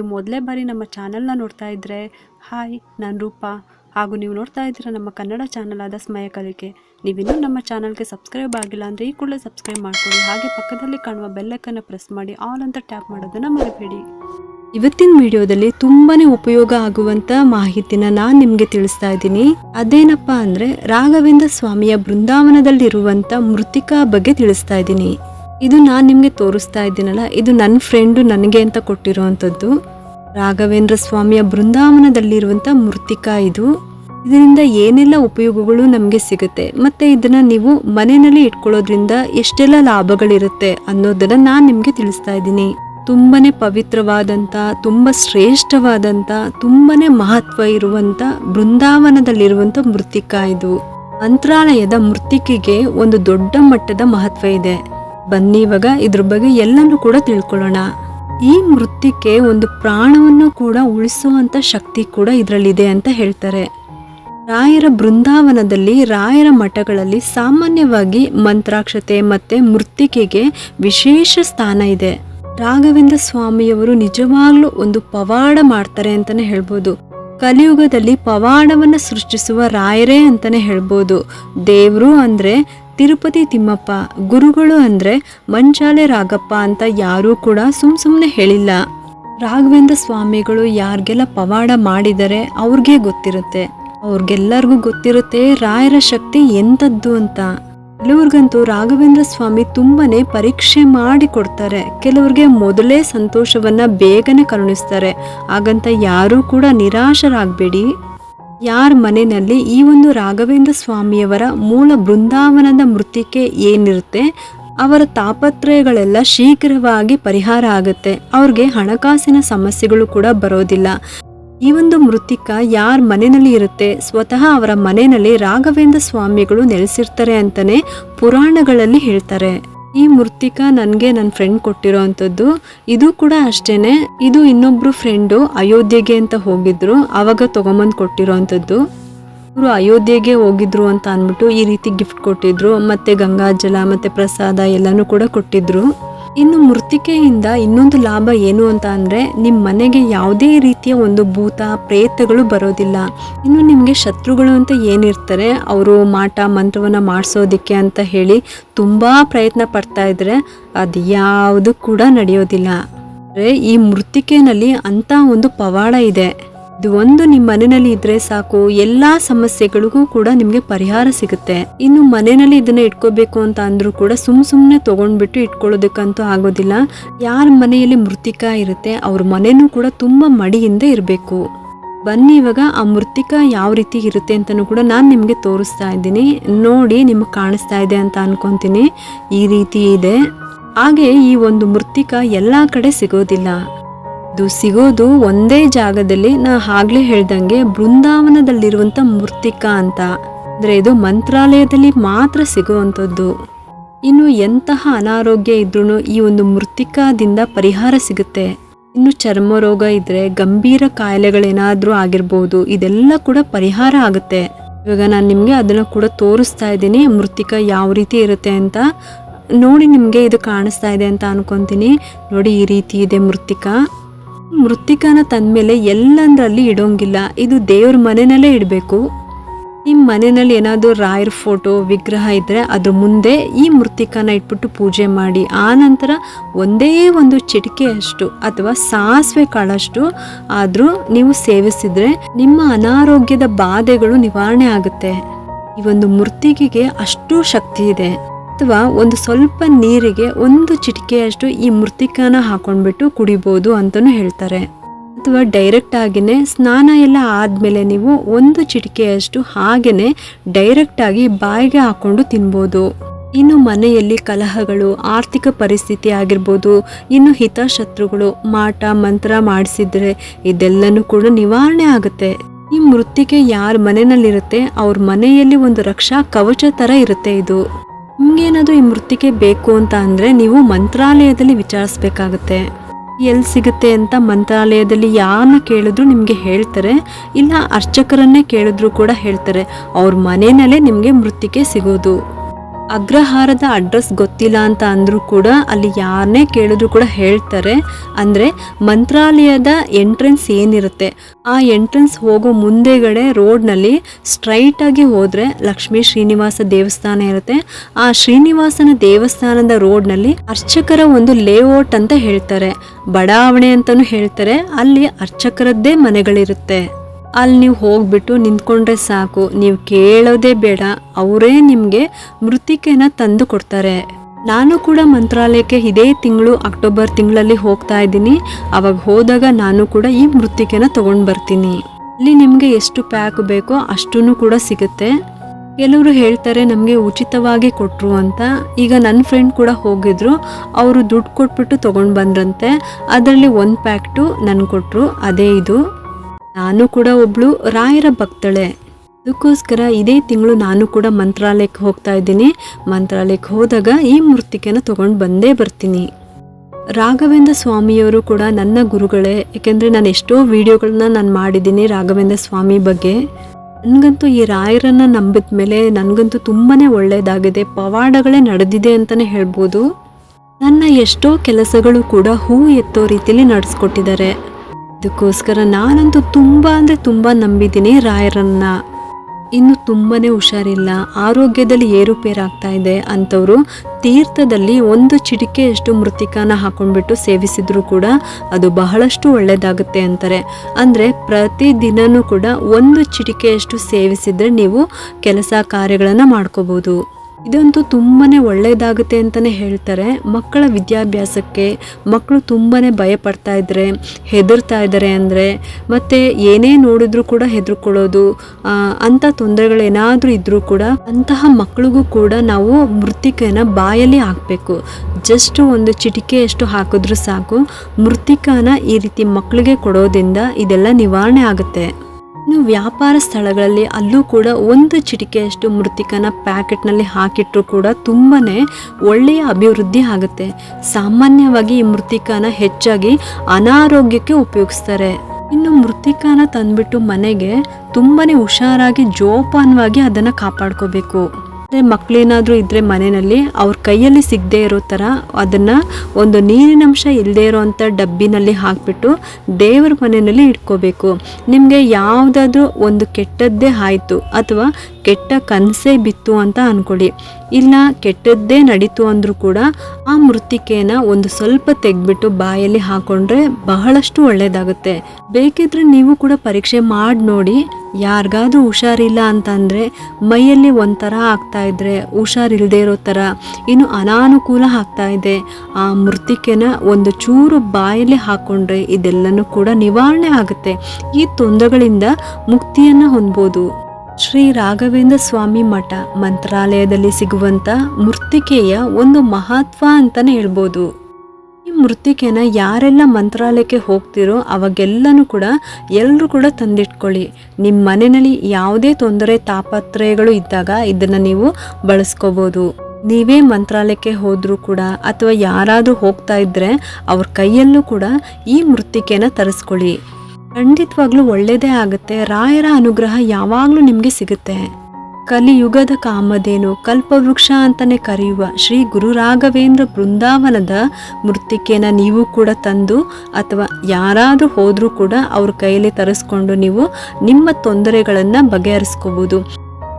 ನೀವು ಮೊದಲೇ ಬಾರಿ ನಮ್ಮ ಚಾನಲ್ನ ನೋಡ್ತಾ ಇದ್ದರೆ ಹಾಯ್, ನಾನು ರೂಪಾ. ಹಾಗೂ ನೀವು ನೋಡ್ತಾ ಇದ್ದೀರ ನಮ್ಮ ಕನ್ನಡ ಚಾನಲ್ ಆದ ಸ್ಮಯ ಕಲಿಕೆ. ನೀವಿನ್ನೂ ನಮ್ಮ ಚಾನಲ್ಗೆ ಸಬ್ಸ್ಕ್ರೈಬ್ ಆಗಿಲ್ಲ ಅಂದರೆ ಈ ಕೂಡಲೇ ಸಬ್ಸ್ಕ್ರೈಬ್ ಮಾಡ್ಕೊಳ್ಳಿ. ಹಾಗೆ ಪಕ್ಕದಲ್ಲಿ ಕಾಣುವ ಬೆಲ್ಲಕ್ಕನ್ನು ಪ್ರೆಸ್ ಮಾಡಿ, ಆಲ್ ಅಂತ ಟ್ಯಾಪ್ ಮಾಡೋದನ್ನು ಮರಿಬೇಡಿ. ಇವತ್ತಿನ ವಿಡಿಯೋದಲ್ಲಿ ತುಂಬಾ ಉಪಯೋಗ ಆಗುವಂತ ಮಾಹಿತಿನ ನಾನು ನಿಮ್ಗೆ ತಿಳಿಸ್ತಾ ಇದ್ದೀನಿ. ಅದೇನಪ್ಪಾ ಅಂದ್ರೆ ರಾಘವೇಂದ್ರ ಸ್ವಾಮಿಯ ಬೃಂದಾವನದಲ್ಲಿರುವಂತ ಮೃತಿಕಾ ಬಗ್ಗೆ ತಿಳಿಸ್ತಾ ಇದ್ದೀನಿ. ಇದು ನಾನು ನಿಮಗೆ ತೋರಿಸ್ತಾ ಇದ್ದೀನಲ್ಲ, ಇದು ನನ್ನ ಫ್ರೆಂಡು ನನಗೆ ಅಂತ ಕೊಟ್ಟಿರುವಂಥದ್ದು. ರಾಘವೇಂದ್ರ ಸ್ವಾಮಿಯ ಬೃಂದಾವನದಲ್ಲಿರುವಂಥ ಮೃತಿಕಾ ಇದು. ಇದರಿಂದ ಏನೆಲ್ಲ ಉಪಯೋಗಗಳು ನಮಗೆ ಸಿಗುತ್ತೆ, ಮತ್ತು ಇದನ್ನು ನೀವು ಮನೆಯಲ್ಲಿ ಇಟ್ಕೊಳ್ಳೋದ್ರಿಂದ ಎಷ್ಟೆಲ್ಲ ಲಾಭಗಳಿರುತ್ತೆ ಅನ್ನೋದನ್ನು ನಾನು ನಿಮಗೆ ತಿಳಿಸ್ತಾ ಇದ್ದೀನಿ. ತುಂಬಾನೇ ಪವಿತ್ರವಾದಂಥ, ತುಂಬ ಶ್ರೇಷ್ಠವಾದಂಥ, ತುಂಬಾನೇ ಮಹತ್ವ ಇರುವಂಥ ಬೃಂದಾವನದಲ್ಲಿರುವಂಥ ಮೃತ್ತಿಕಾ ಇದು. ಮಂತ್ರಾಲಯದ ಮೃತ್ತಿಕೆಗೆ ಒಂದು ದೊಡ್ಡ ಮಟ್ಟದ ಮಹತ್ವ ಇದೆ. ಬನ್ನಿ ಇವಾಗ. ಇದ್ರ ಬಗ್ಗೆ ಎಲ್ಲನೂ ಕೂಡ ತಿಳ್ಕೊಳ್ಳೋಣ. ಈ ಮೃತ್ತಿಕೆ ಒಂದು ಪ್ರಾಣವನ್ನು ಕೂಡ ಉಳಿಸುವಂತ ಶಕ್ತಿ ಕೂಡ ಇದರಲ್ಲಿದೆ ಅಂತ ಹೇಳ್ತಾರೆ. ರಾಯರ ಬೃಂದಾವನದಲ್ಲಿ, ರಾಯರ ಮಠಗಳಲ್ಲಿ ಸಾಮಾನ್ಯವಾಗಿ ಮಂತ್ರಾಕ್ಷತೆ ಮತ್ತೆ ಮೃತ್ತಿಕೆಗೆ ವಿಶೇಷ ಸ್ಥಾನ ಇದೆ. ರಾಘವೇಂದ್ರ ಸ್ವಾಮಿಯವರು ನಿಜವಾಗ್ಲೂ ಒಂದು ಪವಾಡ ಮಾಡ್ತಾರೆ ಅಂತಾನೆ ಹೇಳ್ಬೋದು. ಕಲಿಯುಗದಲ್ಲಿ ಪವಾಡವನ್ನು ಸೃಷ್ಟಿಸುವ ರಾಯರೇ ಅಂತಾನೆ ಹೇಳ್ಬೋದು. ದೇವರು ಅಂದ್ರೆ ತಿರುಪತಿ ತಿಮ್ಮಪ್ಪ, ಗುರುಗಳು ಅಂದ್ರೆ ಮಂಚಾಲೆ ರಾಗಪ್ಪ ಅಂತ ಯಾರೂ ಕೂಡ ಸುಮ್ ಸುಮ್ನೆ ಹೇಳಿಲ್ಲ. ರಾಘವೇಂದ್ರ ಸ್ವಾಮಿಗಳು ಯಾರಿಗೆಲ್ಲ ಪವಾಡ ಮಾಡಿದರೆ ಅವ್ರಿಗೆ ಗೊತ್ತಿರುತ್ತೆ. ಅವ್ರಿಗೆಲ್ಲರಿಗೂ ಗೊತ್ತಿರುತ್ತೆ ರಾಯರ ಶಕ್ತಿ ಎಂಥದ್ದು ಅಂತ. ಕೆಲವ್ರಿಗಂತೂ ರಾಘವೇಂದ್ರ ಸ್ವಾಮಿ ತುಂಬಾನೇ ಪರೀಕ್ಷೆ ಮಾಡಿ ಕೊಡ್ತಾರೆ. ಕೆಲವ್ರಿಗೆ ಮೊದಲೇ ಸಂತೋಷವನ್ನ ಬೇಗನೆ ಕರುಣಿಸ್ತಾರೆ. ಹಾಗಂತ ಯಾರೂ ಕೂಡ ನಿರಾಶರಾಗಬೇಡಿ. ಯಾರ ಮನೆಯಲ್ಲಿ ಈ ಒಂದು ರಾಘವೇಂದ್ರ ಸ್ವಾಮಿಯವರ ಮೂಲ ಬೃಂದಾವನದ ಮೃತಿಕೆ ಏನಿರುತ್ತೆ, ಅವರ ತಾಪತ್ರಯಗಳೆಲ್ಲ ಶೀಘ್ರವಾಗಿ ಪರಿಹಾರ ಆಗುತ್ತೆ. ಅವ್ರಿಗೆ ಹಣಕಾಸಿನ ಸಮಸ್ಯೆಗಳು ಕೂಡ ಬರೋದಿಲ್ಲ. ಈ ಒಂದು ಮೃತಿಕ ಯಾರ ಮನೆಯಲ್ಲಿ ಇರುತ್ತೆ, ಸ್ವತಃ ಅವರ ಮನೆಯಲ್ಲಿ ರಾಘವೇಂದ್ರ ಸ್ವಾಮಿಗಳು ನೆಲೆಸಿರ್ತಾರೆ ಅಂತಲೇ ಪುರಾಣಗಳಲ್ಲಿ ಹೇಳ್ತಾರೆ. ಈ ಮೃತ್ತಿಕ ನನಗೆ ನನ್ನ ಫ್ರೆಂಡ್ ಕೊಟ್ಟಿರೋ ಅಂಥದ್ದು. ಇದು ಕೂಡ ಅಷ್ಟೇ ಇದು ಇನ್ನೊಬ್ಬರು ಫ್ರೆಂಡು ಅಯೋಧ್ಯೆಗೆ ಅಂತ ಹೋಗಿದ್ರು. ಆವಾಗ ತೊಗೊಂಬಂದು ಕೊಟ್ಟಿರೋ ಅಂಥದ್ದು. ಇವರು ಅಯೋಧ್ಯೆಗೆ ಹೋಗಿದ್ರು ಅಂತ ಅಂದ್ಬಿಟ್ಟು ಈ ರೀತಿ ಗಿಫ್ಟ್ ಕೊಟ್ಟಿದ್ರು. ಮತ್ತು ಗಂಗಾಜಲ ಮತ್ತು ಪ್ರಸಾದ ಎಲ್ಲನೂ ಕೂಡ ಕೊಟ್ಟಿದ್ರು. ಇನ್ನು ಮೃತ್ತಿಕೆಯಿಂದ ಇನ್ನೊಂದು ಲಾಭ ಏನು ಅಂತ ಅಂದರೆ ನಿಮ್ಮ ಮನೆಗೆ ಯಾವುದೇ ರೀತಿಯ ಒಂದು ಭೂತ, ಪ್ರೇತಗಳು ಬರೋದಿಲ್ಲ. ಇನ್ನು ನಿಮಗೆ ಶತ್ರುಗಳು ಅಂತ ಏನಿರ್ತಾರೆ, ಅವರು ಮಾಟ, ಮಂತ್ರವನ್ನ ಮಾಡಿಸೋದಿಕ್ಕೆ ಅಂತ ಹೇಳಿ ತುಂಬಾ ಪ್ರಯತ್ನ ಪಡ್ತಾ ಇದ್ರೆ ಅದು ಯಾವುದು ಕೂಡ ನಡೆಯೋದಿಲ್ಲ. ಈ ಮೃತ್ತಿಕೆನಲ್ಲಿ ಅಂತ ಒಂದು ಪವಾಡ ಇದೆ. ಇದು ಒಂದು ನಿಮ್ಮ ಮನೆಯಲ್ಲಿ ಇದ್ರೆ ಸಾಕು, ಎಲ್ಲಾ ಸಮಸ್ಯೆಗಳಿಗೂ ಕೂಡ ನಿಮ್ಗೆ ಪರಿಹಾರ ಸಿಗುತ್ತೆ. ಇನ್ನು ಮನೆಯಲ್ಲಿ ಇದನ್ನ ಇಟ್ಕೋಬೇಕು ಅಂತ ಅಂದ್ರೂ ಕೂಡ ಸುಮ್ ಸುಮ್ನೆ ತಗೊಂಡ್ಬಿಟ್ಟು ಇಟ್ಕೊಳ್ಳೋದಕ್ಕಂತೂ ಆಗೋದಿಲ್ಲ. ಯಾರ ಮನೆಯಲ್ಲಿ ಮೃತಿಕ ಇರುತ್ತೆ, ಅವ್ರ ಮನೆನೂ ಕೂಡ ತುಂಬಾ ಮಡಿಯಿಂದ ಇರಬೇಕು. ಬನ್ನಿ ಇವಾಗ ಆ ಮೃತಿಕ ಯಾವ ರೀತಿ ಇರುತ್ತೆ ಅಂತಲೂ ಕೂಡ ನಾನು ನಿಮಗೆ ತೋರಿಸ್ತಾ ಇದ್ದೀನಿ. ನೋಡಿ ನಿಮಗೆ ಕಾಣಿಸ್ತಾ ಇದೆ ಅಂತ ಅನ್ಕೊಂತೀನಿ. ಈ ರೀತಿ ಇದೆ. ಹಾಗೆ ಈ ಒಂದು ಮೃತಿಕ ಎಲ್ಲ ಕಡೆ ಸಿಗೋದಿಲ್ಲ. ಇದು ಸಿಗೋದು ಒಂದೇ ಜಾಗದಲ್ಲಿ. ನಾ ಆಗ್ಲೇ ಹೇಳ್ದಂಗೆ ಬೃಂದಾವನದಲ್ಲಿರುವಂತ ಮೂರ್ತಿಕಾ ಅಂತ. ಅಂದ್ರೆ ಇದು ಮಂತ್ರಾಲಯದಲ್ಲಿ ಮಾತ್ರ ಸಿಗುವಂಥದ್ದು. ಇನ್ನು ಎಂತಹ ಅನಾರೋಗ್ಯ ಇದ್ರೂ ಈ ಒಂದು ಮೃತಿಕಾದಿಂದ ಪರಿಹಾರ ಸಿಗುತ್ತೆ. ಇನ್ನು ಚರ್ಮ ರೋಗ ಇದ್ರೆ ಗಂಭೀರ ಕಾಯಿಲೆಗಳೇನಾದರೂ ಆಗಿರ್ಬೋದು, ಇದೆಲ್ಲ ಕೂಡ ಪರಿಹಾರ ಆಗುತ್ತೆ. ಇವಾಗ ನಾನು ನಿಮಗೆ ಅದನ್ನ ಕೂಡ ತೋರಿಸ್ತಾ ಇದ್ದೀನಿ ಮೃತಿಕ ಯಾವ ರೀತಿ ಇರುತ್ತೆ ಅಂತ. ನೋಡಿ ನಿಮಗೆ ಇದು ಕಾಣಿಸ್ತಾ ಇದೆ ಅಂತ ಅನ್ಕೊಂತೀನಿ. ನೋಡಿ ಈ ರೀತಿ ಇದೆ ಮೃತ್ತಿಕಾ ಮೃತ್ತಿಕಾನ ತಂದ್ಮೇಲೆ ಎಲ್ಲಂದ್ರಲ್ಲಿ ಇಡೋಂಗಿಲ್ಲ. ಇದು ದೇವ್ರ ಮನೆಯಲ್ಲೇ ಇಡಬೇಕು. ನಿಮ್ಮ ಮನೆಯಲ್ಲಿ ಏನಾದರೂ ರಾಯರ್ ಫೋಟೋ, ವಿಗ್ರಹ ಇದ್ದರೆ ಅದ್ರ ಮುಂದೆ ಈ ಮೃತ್ತಿಕಾನ ಇಟ್ಬಿಟ್ಟು ಪೂಜೆ ಮಾಡಿ. ಆ ನಂತರ ಒಂದೇ ಒಂದು ಚಿಟಿಕೆಯಷ್ಟು ಅಥವಾ ಸಾಸಿವೆ ಕಾಳಷ್ಟು ಆದರೂ ನೀವು ಸೇವಿಸಿದರೆ ನಿಮ್ಮ ಅನಾರೋಗ್ಯದ ಬಾಧೆಗಳು ನಿವಾರಣೆ ಆಗುತ್ತೆ. ಈ ಒಂದು ಮೃತ್ತಿಗೆಗೆ ಅಷ್ಟು ಶಕ್ತಿ ಇದೆ. ಅಥವಾ ಒಂದು ಸ್ವಲ್ಪ ನೀರಿಗೆ ಒಂದು ಚಿಟಿಕೆಯಷ್ಟು ಈ ಮೃತ್ತಿಕಾನ ಹಾಕೊಂಡ್ಬಿಟ್ಟು ಕುಡಿಬೋದು ಅಂತಲೂ ಹೇಳ್ತಾರೆ. ಅಥವಾ ಡೈರೆಕ್ಟ್ ಆಗಿನೇ ಸ್ನಾನ ಎಲ್ಲ ಆದಮೇಲೆ ನೀವು ಒಂದು ಚಿಟಿಕೆಯಷ್ಟು ಹಾಗೇನೆ ಡೈರೆಕ್ಟ್ ಆಗಿ ಬಾಯಿಗೆ ಹಾಕೊಂಡು ತಿನ್ಬೋದು. ಇನ್ನು ಮನೆಯಲ್ಲಿ ಕಲಹಗಳು, ಆರ್ಥಿಕ ಪರಿಸ್ಥಿತಿ ಆಗಿರ್ಬೋದು, ಇನ್ನು ಹಿತಶತ್ರುಗಳು ಮಾಟ, ಮಂತ್ರ ಮಾಡಿಸಿದ್ರೆ ಇದೆಲ್ಲನೂ ಕೂಡ ನಿವಾರಣೆ ಆಗುತ್ತೆ. ಈ ಮೃತ್ತಿಕೆ ಯಾರ ಮನೆಯಲ್ಲಿರುತ್ತೆ, ಅವ್ರ ಮನೆಯಲ್ಲಿ ಒಂದು ರಕ್ಷಾ ಕವಚ ತರ ಇರುತ್ತೆ ಇದು. ನಿಮ್ಗೇನಾದ್ರೂ ಈ ಮೃತ್ತಿಕೆ ಬೇಕು ಅಂತ ಅಂದರೆ ನೀವು ಮಂತ್ರಾಲಯದಲ್ಲಿ ವಿಚಾರಿಸ್ಬೇಕಾಗತ್ತೆ. ಎಲ್ಲಿ ಸಿಗುತ್ತೆ ಅಂತ ಮಂತ್ರಾಲಯದಲ್ಲಿ ಯಾರನ್ನ ಕೇಳಿದ್ರು ನಿಮಗೆ ಹೇಳ್ತಾರೆ, ಇಲ್ಲ ಅರ್ಚಕರನ್ನೇ ಕೇಳಿದ್ರು ಕೂಡ ಹೇಳ್ತಾರೆ. ಅವ್ರ ಮನೆಯಲ್ಲೇ ನಿಮಗೆ ಮೃತ್ತಿಕೆ ಸಿಗೋದು. ಅಗ್ರಹಾರದ ಅಡ್ರೆಸ್ ಗೊತ್ತಿಲ್ಲ ಅಂತ ಅಂದರೂ ಕೂಡ ಅಲ್ಲಿ ಯಾರನ್ನೇ ಕೇಳಿದ್ರು ಕೂಡ ಹೇಳ್ತಾರೆ. ಅಂದರೆ ಮಂತ್ರಾಲಯದ ಎಂಟ್ರೆನ್ಸ್ ಏನಿರುತ್ತೆ? ಆ ಎಂಟ್ರೆನ್ಸ್ ಹೋಗೋ ಮುಂದೆಗಡೆ ರೋಡ್ನಲ್ಲಿ ಸ್ಟ್ರೈಟಾಗಿ ಹೋದರೆ ಲಕ್ಷ್ಮೀ ಶ್ರೀನಿವಾಸ ದೇವಸ್ಥಾನ ಇರುತ್ತೆ. ಆ ಶ್ರೀನಿವಾಸನ ದೇವಸ್ಥಾನದ ರೋಡ್ನಲ್ಲಿ ಅರ್ಚಕರ ಒಂದು ಲೇಔಟ್ ಅಂತ ಹೇಳ್ತಾರೆ. ಬಡಾವಣೆ ಅಂತಲೂ ಹೇಳ್ತಾರೆ. ಅಲ್ಲಿ ಅರ್ಚಕರದ್ದೇ ಮನೆಗಳಿರುತ್ತೆ. ಅಲ್ಲಿ ನೀವು ಹೋಗ್ಬಿಟ್ಟು ನಿಂತ್ಕೊಂಡ್ರೆ ಸಾಕು. ನೀವು ಕೇಳೋದೇ ಬೇಡ. ಅವರೇ ನಿಮಗೆ ಮೃತಿಕೆನ ತಂದು ಕೊಡ್ತಾರೆ. ನಾನು ಕೂಡ ಮಂತ್ರಾಲಯಕ್ಕೆ ಇದೇ ತಿಂಗಳು ಅಕ್ಟೋಬರ್ ತಿಂಗಳಲ್ಲಿ ಹೋಗ್ತಾ ಇದ್ದೀನಿ. ಅವಾಗ ಹೋದಾಗ ನಾನು ಕೂಡ ಈ ಮೃತಿಕೆನ ತಗೊಂಡು ಬರ್ತೀನಿ. ಅಲ್ಲಿ ನಿಮಗೆ ಎಷ್ಟು ಪ್ಯಾಕ್ ಬೇಕೋ ಅಷ್ಟೂ ಕೂಡ ಸಿಗುತ್ತೆ. ಕೆಲವರು ಹೇಳ್ತಾರೆ, ನಮಗೆ ಉಚಿತವಾಗಿ ಕೊಟ್ಟರು ಅಂತ. ಈಗ ನನ್ನ ಫ್ರೆಂಡ್ ಕೂಡ ಹೋಗಿದ್ರು. ಅವರು ದುಡ್ಡು ಕೊಟ್ಬಿಟ್ಟು ತೊಗೊಂಡು ಬಂದ್ರಂತೆ. ಅದರಲ್ಲಿ ಒಂದು ಪ್ಯಾಕ್ಟು ನನ್ಗೆ ಕೊಟ್ಟರು ಅದೇ ಇದು. ನಾನು ಕೂಡ ಒಬ್ಳು ರಾಯರ ಭಕ್ತಳೆ. ಅದಕ್ಕೋಸ್ಕರ ಇದೇ ತಿಂಗಳು ನಾನು ಕೂಡ ಮಂತ್ರಾಲಯಕ್ಕೆ ಹೋಗ್ತಾ ಇದ್ದೀನಿ. ಮಂತ್ರಾಲಯಕ್ಕೆ ಹೋದಾಗ ಈ ಮೂರ್ತಿಕೆನ ತಗೊಂಡು ಬಂದೇ ಬರ್ತೀನಿ. ರಾಘವೇಂದ್ರ ಸ್ವಾಮಿಯವರು ಕೂಡ ನನ್ನ ಗುರುಗಳೇ. ಏಕೆಂದರೆ ನಾನು ಎಷ್ಟೋ ವಿಡಿಯೋಗಳನ್ನ ನಾನು ಮಾಡಿದ್ದೀನಿ ರಾಘವೇಂದ್ರ ಸ್ವಾಮಿ ಬಗ್ಗೆ. ನನಗಂತೂ ಈ ರಾಯರನ್ನು ನಂಬಿದ ಮೇಲೆ ನನಗಂತೂ ತುಂಬಾ ಒಳ್ಳೆಯದಾಗಿದೆ ಪವಾಡಗಳೇ ನಡೆದಿದೆ ಅಂತಲೇ ಹೇಳ್ಬೋದು. ನನ್ನ ಎಷ್ಟೋ ಕೆಲಸಗಳು ಕೂಡ ಹೂ ಎತ್ತೋ ರೀತಿಯಲ್ಲಿ ನಡೆಸ್ಕೊಟ್ಟಿದ್ದಾರೆ. ಇದಕ್ಕೋಸ್ಕರ ನಾನಂತೂ ತುಂಬ ಅಂದರೆ ತುಂಬ ನಂಬಿದ್ದೀನಿ ರಾಯರನ್ನ. ಇನ್ನು ತುಂಬಾ ಹುಷಾರಿಲ್ಲ. ಆರೋಗ್ಯದಲ್ಲಿ ಏರುಪೇರಾಗ್ತಾ ಇದೆ ಅಂಥವರು ತೀರ್ಥದಲ್ಲಿ ಒಂದು ಚಿಟಿಕೆಯಷ್ಟು ಮೃತಿಕಾನ ಹಾಕೊಂಡ್ಬಿಟ್ಟು ಸೇವಿಸಿದ್ರು ಕೂಡ ಅದು ಬಹಳಷ್ಟು ಒಳ್ಳೆಯದಾಗುತ್ತೆ ಅಂತಾರೆ. ಅಂದರೆ ಪ್ರತಿದಿನವೂ ಕೂಡ ಒಂದು ಚಿಟಿಕೆಯಷ್ಟು ಸೇವಿಸಿದರೆ ನೀವು ಕೆಲಸ ಕಾರ್ಯಗಳನ್ನು ಮಾಡ್ಕೋಬೋದು. ಇದಂತೂ ತುಂಬಾ ಒಳ್ಳೆಯದಾಗುತ್ತೆ ಅಂತಲೇ ಹೇಳ್ತಾರೆ. ಮಕ್ಕಳ ವಿದ್ಯಾಭ್ಯಾಸಕ್ಕೆ ಮಕ್ಕಳು ತುಂಬಾ ಭಯಪಡ್ತಾ ಇದ್ದಾರೆ ಹೆದರ್ತಾ ಇದ್ದಾರೆ ಅಂದರೆ, ಮತ್ತು ಏನೇ ನೋಡಿದ್ರೂ ಕೂಡ ಹೆದರ್ಕೊಳ್ಳೋದು ಅಂಥ ಅಂಥ ತೊಂದರೆಗಳೇನಾದರೂ ಇದ್ದರೂ ಕೂಡ ಅಂತಹ ಮಕ್ಕಳಿಗೂ ಕೂಡ ನಾವು ಮೃತ್ತಿಕೆನ ಬಾಯಲ್ಲಿ ಹಾಕಬೇಕು. ಜಸ್ಟ್ ಒಂದು ಚಿಟಿಕೆಯಷ್ಟು ಹಾಕಿದ್ರೂ ಸಾಕು. ಮೃತ್ತಿಕಾನ ಈ ರೀತಿ ಮಕ್ಕಳಿಗೆ ಕೊಡೋದ್ರಿಂದ ಇದೆಲ್ಲ ನಿವಾರಣೆ ಆಗುತ್ತೆ. ಇನ್ನು ವ್ಯಾಪಾರ ಸ್ಥಳಗಳಲ್ಲಿ ಅಲ್ಲೂ ಕೂಡ ಒಂದು ಚಿಟಿಕೆಯಷ್ಟು ಮೃತಿಕನ ಪ್ಯಾಕೆಟ್ನಲ್ಲಿ ಹಾಕಿಟ್ಟರೂ ಕೂಡ ತುಂಬಾ ಒಳ್ಳೆಯ ಅಭಿವೃದ್ಧಿ ಆಗುತ್ತೆ. ಸಾಮಾನ್ಯವಾಗಿ ಈ ಮೃತಿಕನ ಹೆಚ್ಚಾಗಿ ಅನಾರೋಗ್ಯಕ್ಕೆ ಉಪಯೋಗಿಸ್ತಾರೆ. ಇನ್ನು ಮೃತಿಕನ ತಂದ್ಬಿಟ್ಟು ಮನೆಗೆ ತುಂಬಾ ಹುಷಾರಾಗಿ ಜೋಪಾನವಾಗಿ ಅದನ್ನು ಕಾಪಾಡ್ಕೋಬೇಕು. ಮಕ್ಕಳೇನಾದರೂ ಇದ್ದರೆ ಮನೆಯಲ್ಲಿ ಅವ್ರ ಕೈಯಲ್ಲಿ ಸಿಗದೆ ಇರೋ ಥರ ಅದನ್ನು ಒಂದು ನೀರಿನಂಶ ಇಲ್ಲದೆ ಇರೋವಂಥ ಡಬ್ಬಿನಲ್ಲಿ ಹಾಕಿಬಿಟ್ಟು ದೇವರ ಮನೆಯಲ್ಲಿ ಇಟ್ಕೋಬೇಕು. ನಿಮಗೆ ಯಾವುದಾದ್ರೂ ಒಂದು ಕೆಟ್ಟದ್ದೇ ಆಯಿತು ಅಥವಾ ಕೆಟ್ಟ ಕನಸೇ ಬಿತ್ತು ಅಂತ ಅಂದ್ಕೊಳ್ಳಿ ಇಲ್ಲ ಕೆಟ್ಟದ್ದೇ ನಡೀತು ಅಂದರೂ ಕೂಡ ಆ ಮೃತ್ತಿಕೆನ ಒಂದು ಸ್ವಲ್ಪ ತೆಗೆದ್ಬಿಟ್ಟು ಬಾಯಲ್ಲಿ ಹಾಕೊಂಡ್ರೆ ಬಹಳಷ್ಟು ಒಳ್ಳೆಯದಾಗುತ್ತೆ ಬೇಕಿದ್ರೆ ನೀವು ಕೂಡ ಪರೀಕ್ಷೆ ಮಾಡಿ ನೋಡಿ, ಯಾರಿಗಾದ್ರೂ ಹುಷಾರಿಲ್ಲ ಅಂತಂದರೆ ಮೈಯಲ್ಲಿ ಒಂಥರ ಆಗ್ತಾ ಇದ್ರೆ ಹುಷಾರಿಲ್ಲದೆ ಇರೋ ಥರ ಇನ್ನು ಅನಾನುಕೂಲ ಆಗ್ತಾ ಇದೆ. ಆ ಮೃತ್ತಿಕೆನ ಒಂದು ಚೂರು ಬಾಯಲ್ಲಿ ಹಾಕೊಂಡ್ರೆ ಇದೆಲ್ಲನೂ ಕೂಡ ನಿವಾರಣೆ ಆಗುತ್ತೆ. ಈ ತೊಂದರೆಗಳಿಂದ ಮುಕ್ತಿಯನ್ನು ಹೊಂದ್ಬೋದು. ಶ್ರೀ ರಾಘವೇಂದ್ರ ಸ್ವಾಮಿ ಮಠ ಮಂತ್ರಾಲಯದಲ್ಲಿ ಸಿಗುವಂತ ಮೃತ್ತಿಕೆಯ ಒಂದು ಮಹತ್ವ ಅಂತಾನೆ ಹೇಳ್ಬೋದು. ಈ ಮೃತ್ತಿಕೆನ ಯಾರೆಲ್ಲ ಮಂತ್ರಾಲಯಕ್ಕೆ ಹೋಗ್ತಿರೋ ಅವಾಗೆಲ್ಲನೂ ಕೂಡ ಎಲ್ಲರೂ ಕೂಡ ತಂದಿಟ್ಕೊಳ್ಳಿ. ನಿಮ್ಮ ಮನೆಯಲ್ಲಿ ಯಾವುದೇ ತೊಂದರೆ, ತಾಪತ್ರಯಗಳು ಇದ್ದಾಗ ಇದನ್ನು ನೀವು ಬಳಸ್ಕೋಬೋದು. ನೀವೇ ಮಂತ್ರಾಲಯಕ್ಕೆ ಹೋದರೂ ಕೂಡ ಅಥವಾ ಯಾರಾದರೂ ಹೋಗ್ತಾ ಇದ್ದರೆ ಅವ್ರ ಕೈಯಲ್ಲೂ ಕೂಡ ಈ ಮೃತ್ತಿಕೆನ ತರಿಸ್ಕೊಳ್ಳಿ. ಖಂಡಿತವಾಗ್ಲೂ ಒಳ್ಳೆಯದೇ ಆಗುತ್ತೆ. ರಾಯರ ಅನುಗ್ರಹ ಯಾವಾಗಲೂ ನಿಮಗೆ ಸಿಗುತ್ತೆ. ಕಲಿಯುಗದ ಕಾಮಧೇನು, ಕಲ್ಪವೃಕ್ಷ ಅಂತಲೇ ಕರೆಯುವ ಶ್ರೀ ಗುರು ರಾಘವೇಂದ್ರ ಬೃಂದಾವನದ ಮೃತ್ತಿಕೆನ ನೀವು ಕೂಡ ತಂದು ಅಥವಾ ಯಾರಾದರೂ ಹೋದರೂ ಕೂಡ ಅವ್ರ ಕೈಯಲ್ಲಿ ತರಿಸ್ಕೊಂಡು ನೀವು ನಿಮ್ಮ ತೊಂದರೆಗಳನ್ನು ಬಗೆಹರಿಸ್ಕೋಬೋದು.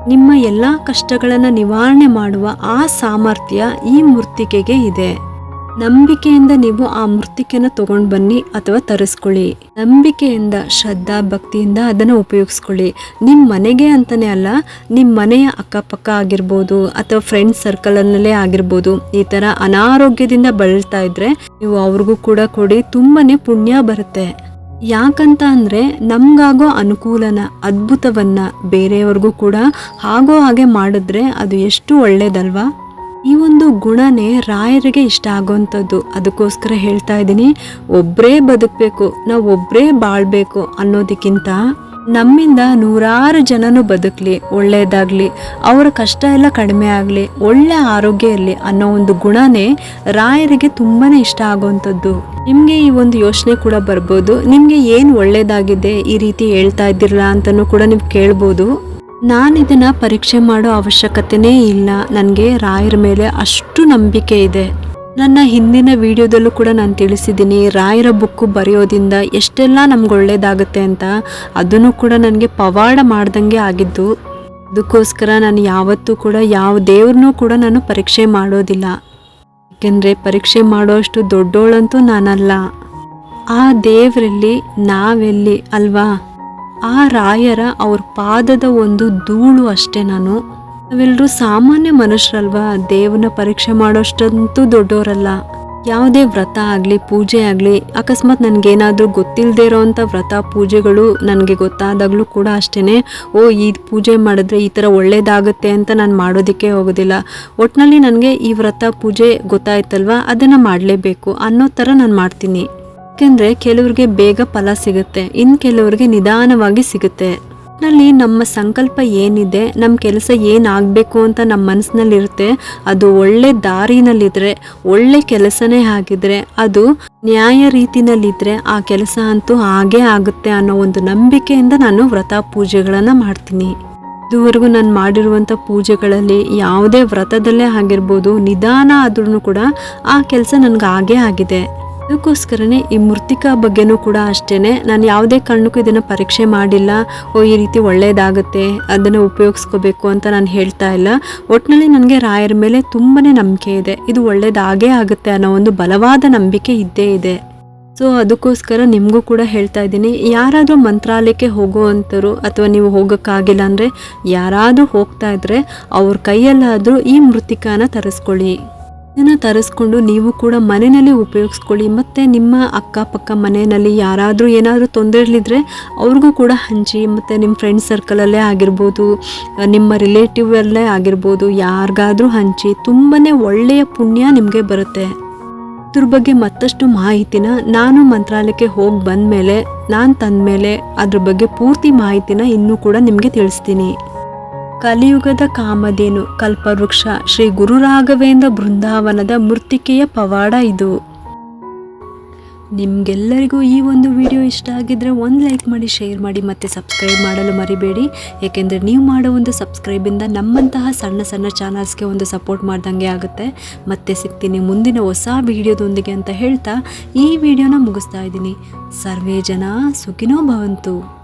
ನಿಮ್ಮ ಎಲ್ಲ ಕಷ್ಟಗಳನ್ನು ನಿವಾರಣೆ ಮಾಡುವ ಆ ಸಾಮರ್ಥ್ಯ ಈ ಮೃತ್ತಿಕೆಗೆ ಇದೆ. ನಂಬಿಕೆಯಿಂದ ನೀವು ಆ ಮೂರ್ತಿಕೆಯನ್ನು ತಗೊಂಡು ಬನ್ನಿ ಅಥವಾ ತರಿಸ್ಕೊಳ್ಳಿ. ನಂಬಿಕೆಯಿಂದ, ಶ್ರದ್ಧಾ, ಭಕ್ತಿಯಿಂದ ಅದನ್ನು ಉಪಯೋಗಿಸ್ಕೊಳ್ಳಿ. ನಿಮ್ಮ ಮನೆಗೆ ಅಂತಲೇ ಅಲ್ಲ ನಿಮ್ಮ ಮನೆಯ ಅಕ್ಕಪಕ್ಕ ಆಗಿರ್ಬೋದು ಅಥವಾ ಫ್ರೆಂಡ್ಸ್ ಸರ್ಕಲಲ್ಲೇ ಆಗಿರ್ಬೋದು, ಈ ಥರ ಅನಾರೋಗ್ಯದಿಂದ ಬಳಲ್ತಾ ಇದ್ರೆ ನೀವು ಅವ್ರಿಗೂ ಕೂಡ ಕೊಡಿ ತುಂಬಾ ಪುಣ್ಯ ಬರುತ್ತೆ. ಯಾಕಂತ ಅಂದರೆ ನಮಗಾಗೋ ಅನುಕೂಲನ, ಅದ್ಭುತವನ್ನು ಬೇರೆಯವ್ರಿಗೂ ಕೂಡ ಹಾಗೋ ಹಾಗೆ ಮಾಡಿದ್ರೆ ಅದು ಎಷ್ಟು ಒಳ್ಳೇದಲ್ವಾ? ಈ ಒಂದು ಗುಣನೇ ರಾಯರಿಗೆ ಇಷ್ಟ ಆಗೋವಂಥದ್ದು. ಅದಕ್ಕೋಸ್ಕರ ಹೇಳ್ತಾ ಇದ್ದೀನಿ ಒಬ್ಬರೇ ಬದುಕಬೇಕು, ನಾವು ಒಬ್ಬರೇ ಬಾಳ್ಬೇಕು ಅನ್ನೋದಕ್ಕಿಂತ ನಮ್ಮಿಂದ ನೂರಾರು ಜನನು ಬದುಕಲಿ ಒಳ್ಳೆಯದಾಗಲಿ ಅವರ ಕಷ್ಟ ಎಲ್ಲ ಕಡಿಮೆ ಆಗಲಿ, ಒಳ್ಳೆ ಆರೋಗ್ಯ ಇರಲಿ ಅನ್ನೋ ಒಂದು ಗುಣನೇ ರಾಯರಿಗೆ ತುಂಬಾ ಇಷ್ಟ ಆಗುವಂಥದ್ದು. ನಿಮಗೆ ಈ ಒಂದು ಯೋಚನೆ ಕೂಡ ಬರ್ಬೋದು. ನಿಮಗೆ ಏನು ಒಳ್ಳೆಯದಾಗಿದೆ ಈ ರೀತಿ ಹೇಳ್ತಾ ಇದ್ದಿರಲ್ಲ ಅಂತಲೂ ಕೂಡ ನೀವು ಕೇಳ್ಬೋದು. ನಾನು ಇದನ್ನು ಪರೀಕ್ಷೆ ಮಾಡೋ ಅವಶ್ಯಕತೆನೇ ಇಲ್ಲ. ನನಗೆ ರಾಯರ ಮೇಲೆ ಅಷ್ಟು ನಂಬಿಕೆ ಇದೆ. ನನ್ನ ಹಿಂದಿನ ವಿಡಿಯೋದಲ್ಲೂ ಕೂಡ ನಾನು ತಿಳಿಸಿದ್ದೀನಿ, ರಾಯರ ಬುಕ್ಕು ಬರೆಯೋದ್ರಿಂದ ಎಷ್ಟೆಲ್ಲ ನಮ್ಗೆ ಒಳ್ಳೇದಾಗುತ್ತೆ ಅಂತ. ಅದನ್ನು ಕೂಡ ನನಗೆ ಪವಾಡ ಮಾಡ್ದಂಗೆ ಆಗಿದ್ದು, ಅದಕ್ಕೋಸ್ಕರ ನಾನು ಯಾವತ್ತೂ ಕೂಡ ಯಾವ ದೇವ್ರನ್ನೂ ಕೂಡ ನಾನು ಪರೀಕ್ಷೆ ಮಾಡೋದಿಲ್ಲ. ಏಕೆಂದರೆ ಪರೀಕ್ಷೆ ಮಾಡೋಷ್ಟು ದೊಡ್ಡೋಳಂತೂ ನಾನಲ್ಲ. ಆ ದೇವರಲ್ಲಿ ನಾವೆಲ್ಲಿ ಅಲ್ವಾ? ಆ ರಾಯರ ಅವ್ರ ಪಾದದ ಒಂದು ಧೂಳು ಅಷ್ಟೇ ನಾನು. ನಾವೆಲ್ಲರೂ ಸಾಮಾನ್ಯ ಮನುಷ್ಯರಲ್ವಾ? ದೇವನ ಪರೀಕ್ಷೆ ಮಾಡೋಷ್ಟಂತೂ ದೊಡ್ಡವರಲ್ಲ ಯಾವುದೇ ವ್ರತ ಆಗಲಿ, ಪೂಜೆ ಆಗಲಿ, ಅಕಸ್ಮಾತ್ ನನಗೇನಾದರೂ ಗೊತ್ತಿಲ್ಲದೆ ಇರೋವಂಥ ವ್ರತ, ಪೂಜೆಗಳು ನನಗೆ ಗೊತ್ತಾದಾಗಲೂ ಕೂಡ ಅಷ್ಟೇ ಓ, ಈ ಪೂಜೆ ಮಾಡಿದ್ರೆ ಈ ಥರ ಒಳ್ಳೇದಾಗುತ್ತೆ ಅಂತ ನಾನು ಮಾಡೋದಕ್ಕೆ ಹೋಗೋದಿಲ್ಲ. ಒಟ್ಟಿನಲ್ಲಿ ನನಗೆ ಈ ವ್ರತ, ಪೂಜೆ ಗೊತ್ತಾಯ್ತಲ್ವ? ಅದನ್ನು ಮಾಡಲೇಬೇಕು ಅನ್ನೋ ಥರ ನಾನು ಮಾಡ್ತೀನಿ. ಯಾಕೆಂದರೆ ಕೆಲವ್ರಿಗೆ ಬೇಗ ಫಲ ಸಿಗುತ್ತೆ. ಇನ್ ಕೆಲವ್ರಿಗೆ ನಿಧಾನವಾಗಿ ಸಿಗುತ್ತೆ. ನಲ್ಲಿ ನಮ್ಮ ಸಂಕಲ್ಪ ಏನಿದೆ ನಮ್ಮ ಕೆಲಸ ಏನಾಗಬೇಕು ಅಂತ ನಮ್ಮ ಮನಸ್ಸಿನಲ್ಲಿರುತ್ತೆ ಅದು ಒಳ್ಳೆ ದಾರಿನಲ್ಲಿದ್ರೆ, ಒಳ್ಳೆ ಕೆಲಸನೇ ಆಗಿದ್ರೆ, ಅದು ನ್ಯಾಯ ರೀತಿನಲ್ಲಿದ್ರೆ ಆ ಕೆಲಸ ಅಂತೂ ಹಾಗೇ ಆಗುತ್ತೆ ಅನ್ನೋ ಒಂದು ನಂಬಿಕೆಯಿಂದ ನಾನು ವ್ರತ ಪೂಜೆಗಳನ್ನು ಮಾಡ್ತೀನಿ. ಇದುವರೆಗೂ ನಾನು ಮಾಡಿರುವಂಥ ಪೂಜೆಗಳಲ್ಲಿ ಯಾವುದೇ ವ್ರತದಲ್ಲೇ ಆಗಿರ್ಬೋದು, ನಿಧಾನ ಆದ್ರೂ ಕೂಡ ಆ ಕೆಲಸ ನನಗೆ ಆಗೇ ಆಗಿದೆ. ಅದಕ್ಕೋಸ್ಕರನೇ ಈ ಮೃತಿಕಾ ಬಗ್ಗೆನೂ ಕೂಡ ಅಷ್ಟೇ ನಾನು ಯಾವುದೇ ಕಾರಣಕ್ಕೂ ಇದನ್ನು ಪರೀಕ್ಷೆ ಮಾಡಿಲ್ಲ. ಓ, ಈ ರೀತಿ ಒಳ್ಳೆಯದಾಗುತ್ತೆ ಅದನ್ನು ಉಪಯೋಗಿಸ್ಕೋಬೇಕು ಅಂತ ನಾನು ಹೇಳ್ತಾ ಇಲ್ಲ. ಒಟ್ಟಿನಲ್ಲಿ ನನಗೆ ರಾಯರ ಮೇಲೆ ತುಂಬಾ ನಂಬಿಕೆ ಇದೆ. ಇದು ಒಳ್ಳೆಯದಾಗೇ ಆಗುತ್ತೆ ಅನ್ನೋ ಒಂದು ಬಲವಾದ ನಂಬಿಕೆ ಇದ್ದೇ ಇದೆ. ಸೊ ಅದಕ್ಕೋಸ್ಕರ ನಿಮಗೂ ಕೂಡ ಹೇಳ್ತಾ ಇದ್ದೀನಿ, ಯಾರಾದರೂ ಮಂತ್ರಾಲಯಕ್ಕೆ ಹೋಗುವಂಥರು ಅಥವಾ ನೀವು ಹೋಗೋಕ್ಕಾಗಿಲ್ಲ ಅಂದರೆ ಯಾರಾದರೂ ಹೋಗ್ತಾ ಇದ್ದರೆ ಅವ್ರ ಕೈಯಲ್ಲಾದರೂ ಈ ಮೃತಿಕಾನ ತರಿಸ್ಕೊಳ್ಳಿ. ಇದನ್ನು ತರಿಸ್ಕೊಂಡು ನೀವು ಕೂಡ ಮನೆಯಲ್ಲಿ ಉಪಯೋಗಿಸ್ಕೊಳ್ಳಿ. ಮತ್ತು ನಿಮ್ಮ ಅಕ್ಕಪಕ್ಕ ಮನೆಯಲ್ಲಿ ಯಾರಾದರೂ ಏನಾದರೂ ತೊಂದರೆಗಳಿದ್ರೆ ಅವ್ರಿಗೂ ಕೂಡ ಹಂಚಿ, ಮತ್ತು ನಿಮ್ಮ ಫ್ರೆಂಡ್ ಸರ್ಕಲಲ್ಲೇ ಆಗಿರ್ಬೋದು ನಿಮ್ಮ ರಿಲೇಟಿವ್ ಅಲ್ಲೇ ಆಗಿರ್ಬೋದು, ಯಾರಿಗಾದರೂ ಹಂಚಿ ತುಂಬಾ ಒಳ್ಳೆಯ ಪುಣ್ಯ ನಿಮಗೆ ಬರುತ್ತೆ. ಇದ್ರ ಬಗ್ಗೆ ಮತ್ತಷ್ಟು ಮಾಹಿತಿನ ನಾನು ಮಂತ್ರಾಲಯಕ್ಕೆ ಹೋಗಿ ಬಂದ ಮೇಲೆ ನಾನು ತಂದ ಮೇಲೆ ಅದ್ರ ಬಗ್ಗೆ ಪೂರ್ತಿ ಮಾಹಿತಿನ ಇನ್ನೂ ಕೂಡ ನಿಮಗೆ ತಿಳಿಸ್ತೀನಿ. ಕಲಿಯುಗದ ಕಾಮಧೇನು, ಕಲ್ಪವೃಕ್ಷ, ಶ್ರೀ ಗುರು ರಾಘವೇಂದ್ರ ಬೃಂದಾವನದ ಮೃತ್ತಿಕೆಯ ಪವಾಡ ಇದು. ನಿಮಗೆಲ್ಲರಿಗೂ ಈ ಒಂದು ವಿಡಿಯೋ ಇಷ್ಟ ಆಗಿದ್ರೆ ಒಂದು ಲೈಕ್ ಮಾಡಿ, ಶೇರ್ ಮಾಡಿ ಮತ್ತು ಸಬ್ಸ್ಕ್ರೈಬ್ ಮಾಡಲು ಮರಿಬೇಡಿ. ಏಕೆಂದರೆ ನೀವು ಮಾಡೋ ಒಂದು ಸಬ್ಸ್ಕ್ರೈಬಿಂದ ನಮ್ಮಂತಹ ಸಣ್ಣ ಸಣ್ಣ ಚಾನಲ್ಸ್ಗೆ ಒಂದು ಸಪೋರ್ಟ್ ಮಾಡ್ದಂಗೆ ಆಗುತ್ತೆ. ಮತ್ತೆ ಸಿಗ್ತೀನಿ ಮುಂದಿನ ಹೊಸ ವಿಡಿಯೋದೊಂದಿಗೆ ಅಂತ ಹೇಳ್ತಾ ಈ ವಿಡಿಯೋನ ಮುಗಿಸ್ತಾ ಇದ್ದೀನಿ. ಸರ್ವೇ ಜನ ಸುಖಿನೋ ಭವಂತು.